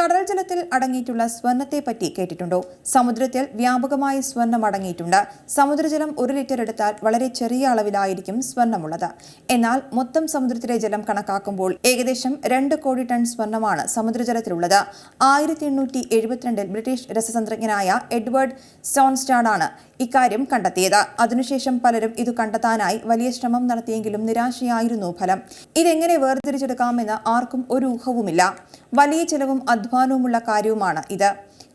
കടൽ ജലത്തിൽ അടങ്ങിയിട്ടുള്ള സ്വർണത്തെപ്പറ്റി കേട്ടിട്ടുണ്ടോ? സമുദ്രത്തിൽ വ്യാപകമായി സ്വർണം അടങ്ങിയിട്ടുണ്ട്. സമുദ്രജലം ഒരു ലിറ്റർ എടുത്താൽ വളരെ ചെറിയ അളവിലായിരിക്കും സ്വർണമുള്ളത്. എന്നാൽ മൊത്തം സമുദ്രത്തിലെ ജലം കണക്കാക്കുമ്പോൾ ഏകദേശം രണ്ട് കോടി ടൺ സ്വർണമാണ് സമുദ്രജലത്തിലുള്ളത്. ആയിരത്തി എണ്ണൂറ്റി എഴുപത്തിരണ്ടിൽ ബ്രിട്ടീഷ് രസതന്ത്രജ്ഞനായ എഡ്വേർഡ് സോൺസ്റ്റാഡാണ് ഇക്കാര്യം കണ്ടെത്തിയത്. അതിനുശേഷം പലരും ഇത് കണ്ടെത്താനായി വലിയ ശ്രമം നടത്തിയെങ്കിലും നിരാശയായിരുന്നു ഫലം. ഇതെങ്ങനെ വേർതിരിച്ചെടുക്കാമെന്ന് ആർക്കും ഒരു ഊഹവുമില്ല. വലിയ ചെലവും അധ്വാനവുമുള്ള കാര്യവുമാണ് ഇത്.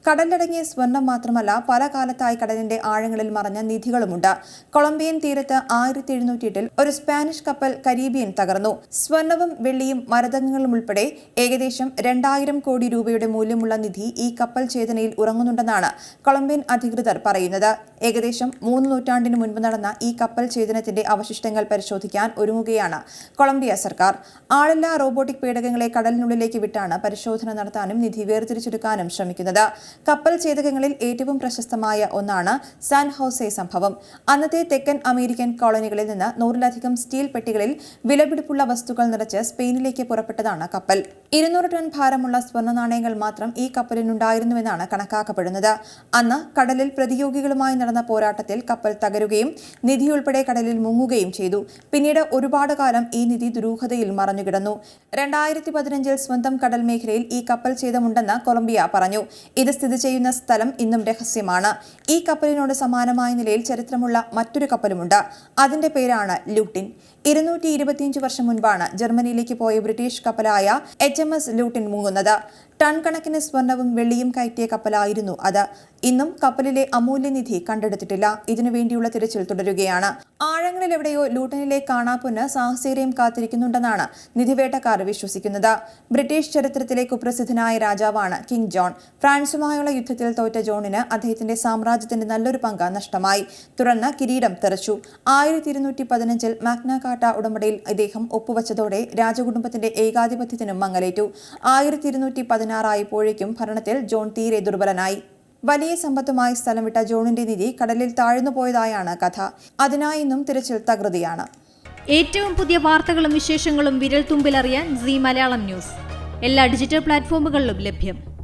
കടലടങ്ങിയ സ്വർണം മാത്രമല്ല പല കാലത്തായി കടലിന്റെ ആഴങ്ങളിൽ മറഞ്ഞ നിധികളുമുണ്ട്. കൊളംബിയൻ തീരത്ത് ആയിരത്തി എഴുന്നൂറ്റി എട്ടിൽ ഒരു സ്പാനിഷ് കപ്പൽ കരീബിയൻ തകർന്നു. സ്വർണവും വെള്ളിയും മരതകങ്ങളും ഉൾപ്പെടെ ഏകദേശം രണ്ടായിരം കോടി രൂപയുടെ മൂല്യമുള്ള നിധി ഈ കപ്പൽ ചേതനയിൽ ഉറങ്ങുന്നുണ്ടെന്നാണ് കൊളംബിയൻ അധികൃതർ പറയുന്നത്. ഏകദേശം മൂന്ന് നൂറ്റാണ്ടിന് മുൻപ് നടന്ന ഈ കപ്പൽ ചേതനത്തിന്റെ അവശിഷ്ടങ്ങൾ പരിശോധിക്കാൻ ഒരുങ്ങുകയാണ് കൊളംബിയ സർക്കാർ. ആളില്ലാ റോബോട്ടിക് പേടകങ്ങളെ കടലിനുള്ളിലേക്ക് വിട്ടാണ് പരിശോധന നടത്താനും നിധി വേർതിരിച്ചെടുക്കാനും ശ്രമിക്കുന്നത്. കപ്പൽ ഛേദകങ്ങളിൽ ഏറ്റവും പ്രശസ്തമായ ഒന്നാണ് സാൻ ഹോസെ സംഭവം. അന്നത്തെ തെക്കൻ അമേരിക്കൻ കോളനികളിൽ നിന്ന് നൂറിലധികം സ്റ്റീൽ പെട്ടികളിൽ വിലപിടിപ്പുള്ള വസ്തുക്കൾ നിറച്ച് സ്പെയിനിലേക്ക് പുറപ്പെട്ടതാണ് കപ്പൽ. ഇരുന്നൂറ് ടൺ ഭാരമുള്ള സ്വർണ നാണയങ്ങൾ മാത്രം ഈ കപ്പലിനുണ്ടായിരുന്നുവെന്നാണ് കണക്കാക്കപ്പെടുന്നത്. അന്ന് കടലിൽ പ്രതിയോഗികളുമായി നടന്ന പോരാട്ടത്തിൽ കപ്പൽ തകരുകയും നിധി ഉൾപ്പെടെ കടലിൽ മുങ്ങുകയും ചെയ്തു. പിന്നീട് ഒരുപാട് കാലം ഈ നിധി ദുരൂഹതയിൽ മറഞ്ഞുകിടന്നു. രണ്ടായിരത്തി പതിനഞ്ചിൽ സ്വന്തം കടൽ മേഖലയിൽ ഈ കപ്പൽ ഛേദമുണ്ടെന്ന് കൊളംബിയ പറഞ്ഞു. ഇത് സ്ഥിതി ചെയ്യുന്ന സ്ഥലം ഇന്നും രഹസ്യമാണ്. ഈ കപ്പലിനോട് സമാനമായ നിലയിൽ ചരിത്രമുള്ള മറ്റൊരു കപ്പലുമുണ്ട്. അതിന്റെ പേരാണ് ലൂട്ടിൻ. ഇരുന്നൂറ്റി ഇരുപത്തിയഞ്ച് വർഷം മുൻപാണ് ജർമ്മനിയിലേക്ക് പോയ ബ്രിട്ടീഷ് കപ്പലായ എച്ച് എം എസ് ലൂട്ടിൻ മുങ്ങുന്നത്. ടൺ കണക്കിന് സ്വർണവും വെള്ളിയും കയറ്റിയ കപ്പലായിരുന്നു അത്. ഇന്നും കപ്പലിലെ അമൂല്യനിധി കണ്ടെടുത്തിട്ടില്ല. ഇതിനുവേണ്ടിയുള്ള തിരച്ചിൽ തുടരുകയാണ്. ആഴങ്ങളിൽ എവിടെയോ ലൂട്ടനിലെ കാണാപ്പൊന്ന് സാഹസീരയും കാത്തിരിക്കുന്നുണ്ടെന്നാണ് നിധിവേട്ടക്കാർ വിശ്വസിക്കുന്നത്. ബ്രിട്ടീഷ് ചരിത്രത്തിലെ കുപ്രസിദ്ധനായ രാജാവാണ് കിങ് ജോൺ. ഫ്രാൻസുമായുള്ള യുദ്ധത്തിൽ തോറ്റ ജോണിന് അദ്ദേഹത്തിന്റെ സാമ്രാജ്യത്തിന്റെ നല്ലൊരു പങ്ക് നഷ്ടമായി. തുടർന്ന് കിരീടം തെറിച്ചു. ആയിരത്തി ഇരുന്നൂറ്റി പതിനഞ്ചിൽ മാഗ്നാകാട്ട ഉടമ്പടിയിൽ ഇദ്ദേഹം ഒപ്പുവച്ചതോടെ രാജകുടുംബത്തിന്റെ ഏകാധിപത്യത്തിനും മങ്ങലേറ്റു. ആയിരത്തി പതിനാറായപ്പോഴേക്കും ഭരണത്തിൽ ജോൺ തീരെ ദുർബലനായി. വലിയ സമ്പത്തുമായി സ്ഥലം വിട്ട ജോണിന്റെ നിധി കടലിൽ താഴ്ന്നു പോയതായാണ് കഥ. അതിനായി ഇന്നും തിരച്ചിൽ തകൃതിയാണ്. ഏറ്റവും പുതിയ വാർത്തകളും വിശേഷങ്ങളും വിരൽ തുമ്പിലറിയാൻ സി മലയാളം ന്യൂസ്. എല്ലാ ഡിജിറ്റൽ പ്ലാറ്റ്ഫോമുകളിലും ലഭ്യം.